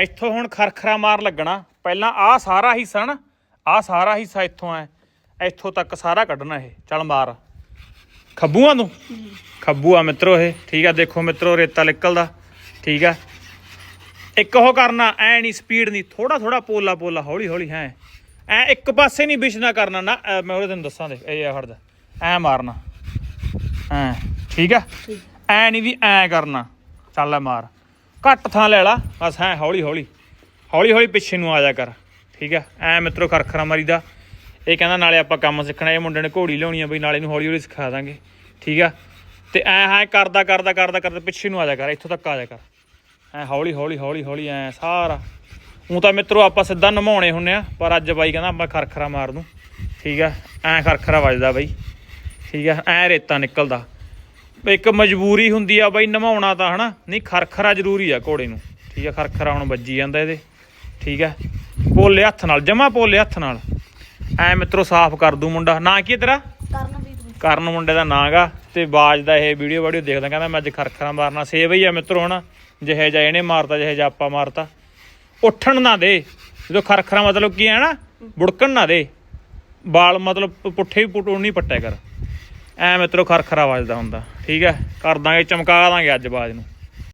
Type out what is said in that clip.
ਇੱਥੋਂ ਹੁਣ ਖਰਖਰਾ ਮਾਰ ਲੱਗਣਾ। ਪਹਿਲਾਂ ਆਹ ਸਾਰਾ ਹਿੱਸਾ ਨਾ ਆਹ ਸਾਰਾ ਹਿੱਸਾ ਇੱਥੋਂ ਐ। ਇੱਥੋਂ ਤੱਕ ਸਾਰਾ ਕੱਢਣਾ ਇਹ। ਚੱਲ ਮਾਰ। ਖੱਬੂਆਂ ਨੂੰ। ਖੱਬੂ ਆ ਮਿੱਤਰੋ ਇਹ। ਠੀਕ ਆ ਦੇਖੋ ਮਿੱਤਰੋ ਰੇਤਾ ਨਿਕਲਦਾ। ਠੀਕ ਆ। ਇੱਕ ਉਹ ਕਰਨਾ ਐ ਨਹੀਂ ਸਪੀਡ ਨਹੀਂ। ਥੋੜਾ ਥੋੜਾ ਪੋਲਾ ਪੋਲਾ ਹੌਲੀ ਹੌਲੀ ਹੈ। ਐ ਇੱਕ ਪਾਸੇ ਨਹੀਂ ਵਿਛਣਾ ਕਰਨਾ। ਨਾ ਮੈਂ ਉਹਦੇ ਤੈਨੂੰ ਦੱਸਾਂ ਦੇ। ਇਹ ਆ ਹੜਦਾ ਐ ਮਾਰਨਾ। ਐ। ਠੀਕ ਆ? ਐ ਨਹੀਂ ਵੀ ਐ ਕਰਨਾ। ਚੱਲ ਮਾਰ। ਘੱਟ ਥਾਂ ਲੈ ਲਾ। ਬਸ ਐ ਹੌਲੀ ਹੌਲੀ। ਹੌਲੀ ਹੌਲੀ ਪਿੱਛੇ ਨੂੰ ਆ ਜਾ ਕਰ। ਠੀਕ ਆ? ਐ ਮਿੱਤਰੋ ਖਰਖਰਾ ਮਾਰੀਦਾ। ਇਹ ਕਹਿੰਦਾ, ਨਾਲੇ ਆਪਾਂ ਕੰਮ ਸਿੱਖਣਾ, ਇਹ ਮੁੰਡੇ ਨੇ ਘੋੜੀ ਲਿਆਉਣੀ ਆ ਬਈ, ਨਾਲੇ ਨੂੰ ਹੌਲੀ ਹੌਲੀ ਸਿਖਾ ਦਾਂਗੇ। ਠੀਕ ਆ? ਤੇ ਐ ਹਾਂ ਕਰਦਾ ਕਰਦਾ ਕਰਦਾ ਕਰਦਾ ਪਿੱਛੇ ਨੂੰ ਆ ਜਾ ਕਰ। ਇੱਥੋਂ ਤੱਕ ਆ ਜਾ ਕਰ। ਐ ਹੌਲੀ ਹੌਲੀ ਹੌਲੀ ਹੌਲੀ ਐ ਸਾਰਾ। ਉਹ ਤਾਂ ਮਿੱਤਰੋ ਆਪਾਂ ਸਿੱਧਾ ਨਮਾਉਣੇ ਹੁੰਨੇ ਆ, ਪਰ ਅੱਜ ਬਾਈ ਕਹਿੰਦਾ ਆਪਾਂ ਖਰਖਰਾ ਮਾਰ ਦੂੰ। ਠੀਕ ਆ? ਐ ਖਰਖਰਾ ਵੱਜਦਾ ਬਾਈ। ਠੀਕ ਆ? ਐ ਰੇਤਾ ਨਿਕਲਦਾ। ਇੱਕ ਮਜਬੂਰੀ ਹੁੰਦੀ ਆ ਬਾਈ ਨਮਾਉਣਾ ਤਾਂ ਹਨਾ? ਨਹੀਂ ਖਰਖਰਾ ਜ਼ਰੂਰੀ ਆ ਘੋੜੇ ਨੂੰ। ਠੀਕ ਆ ਖਰਖਰਾ ਹੁਣ ਵੱਜੀ ਜਾਂਦਾ ਇਹਦੇ। ਠੀਕ ਆ? ਪੋਲੇ ਹੱਥ ਨਾਲ ਜਮਾ ਪੋਲੇ ਹੱਥ ਨਾਲ। ਐ ਮਿੱਤਰੋ ਸਾਫ਼ ਕਰ ਦੂ ਮੁੰਡਾ। ਨਾਂ ਕੀ ਤੇਰਾ? ਕਰਨ ਮੁੰਡੇ ਦਾ ਨਾਂ ਗਾ। ਤੇ ਬਾਜ ਦਾ ਇਹ ਵੀਡੀਓ ਵੀਡੀਓ ਦੇਖਦਾ ਕਹਿੰਦਾ ਮੈਂ ਅੱਜ ਖਰਖਰਾ ਮਾਰਨਾ। ਸੇਵ ਹੀ ਆ ਮਿੱਤਰੋ ਹਨਾ? ਜਿਹੇ ਜਿਹਾ ਇਹਨੇ ਮਾਰਤਾ ਜਿਹੇ ਜਿਹਾ ਆਪਾਂ ਮਾਰਤਾ। ਉੱਠਣ ਨਾ ਦੇ। ਜਦੋਂ ਖਰਖਰਾ ਮਤਲਬ ਕੀ ਹੈ ਨਾ ਬੁੜਕਣ ਨਾ ਦੇ। ਬਾਲ ਮਤਲਬ ਪੁੱਠੇ ਵੀ ਪੁੱਟੂ ਨਹੀਂ ਪੱਟਿਆ ਕਰ। ਐ ਮਿੱਤਰੋ ਖਰਖਰਾ ਵੱਜਦਾ ਹੁੰਦਾ। ਠੀਕ ਹੈ ਕਰ ਦਾਂਗੇ ਚਮਕਾ ਦਾਂਗੇ ਅੱਜ ਬਾਜ ਨੂੰ।